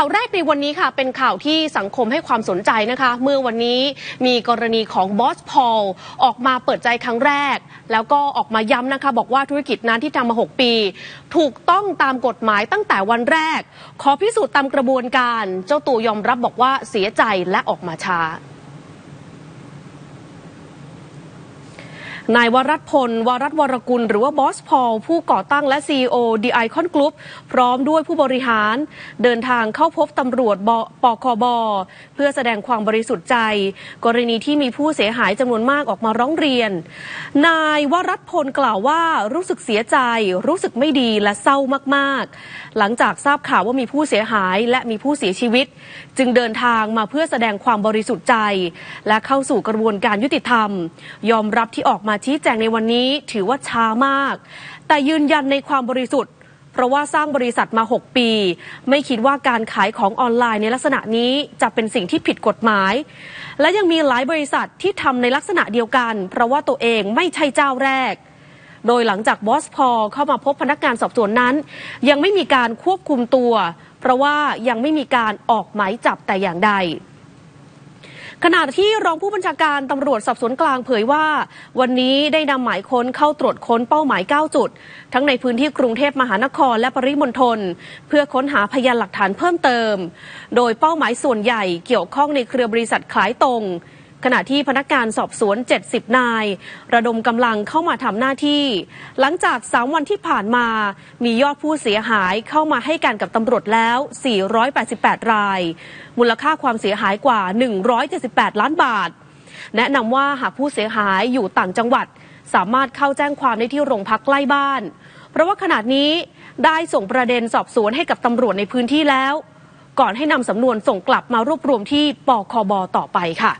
ข่าวแรกในวันนี้ค่ะเป็นข่าวที่สังคมให้ความสนใจนะคะ เมื่อวันนี้มีกรณีของบอสพอลออกมาเปิดใจครั้งแรก แล้วก็ออกมาย้ำนะคะ บอกว่าธุรกิจนั้นที่ทำมา 6 ปี ถูกต้องตามกฎหมายตั้งแต่วันแรก ขอพิสูจน์ตามกระบวนการ เจ้าตัวยอมรับบอกว่าเสียใจและออกมาช้า นายวรัตพล วรัตวรกุล หรือว่าบอสพอลผู้ก่อตั้งและ CEO The Icon Group พร้อมด้วยผู้บริหาร เดินทางเข้าพบตำรวจบปคบ เพื่อแสดงความบริสุทธิ์ใจ กรณีที่มีผู้เสียหายจำนวนมากออกมาร้องเรียน นายวรัตพลกล่าวว่ารู้สึกเสียใจ รู้สึกไม่ดีและเศร้ามาก ๆ หลังจากทราบข่าวว่ามีผู้เสียหายและมีผู้เสียชีวิต จึงเดินทางมาเพื่อแสดงความบริสุทธิ์ใจ และเข้าสู่กระบวนการยุติธรรม ยอมรับที่ออกมาชี้แจงในวันนี้ถือว่าช้ามาก แต่ยืนยันในความบริสุทธิ์ เพราะว่าสร้างบริษัทมา 6 ปี ไม่คิดว่าการขายของออนไลน์ในลักษณะนี้จะเป็นสิ่งที่ผิดกฎหมาย และยังมีหลายบริษัทที่ทำในลักษณะเดียวกัน เพราะว่าตัวเองไม่ใช่เจ้าแรกโดยหลังจากบอสพอเข้ามาพบพนักงานสอบสวนนั้น ยังไม่มีการควบคุมตัว เพราะว่ายังไม่มีการออกหมายจับแต่อย่างใด ขณะที่รองผู้บัญชาการตำรวจสอบสวนกลางเผยว่า วันนี้ได้นำหมายค้นเข้าตรวจค้นเป้าหมาย 9 จุด ทั้งในพื้นที่กรุงเทพมหานครและปริมณฑลเพื่อค้นหาพยานหลักฐานเพิ่มเติม โดยเป้าหมายส่วนใหญ่เกี่ยวข้องในเครือบริษัทขายตรง ขณะที่พนักงานสอบสวน 70 นาย ระดมกำลังเข้ามาทำหน้าที่ หลังจาก 3 วันที่ผ่านมา มียอดผู้เสียหายเข้ามาให้การกับตำรวจแล้ว 488 ราย มูลค่าความเสียหายกว่า 178 ล้านบาท แนะนำว่าหากผู้เสียหายอยู่ต่างจังหวัด สามารถเข้าแจ้งความได้ที่โรงพักใกล้บ้าน เพราะว่าขณะนี้ได้ส่งประเด็นสอบสวนให้กับตำรวจในพื้นที่แล้ว ก่อนให้นำสำนวนส่งกลับมารวบรวมที่ปคบต่อไปค่ะ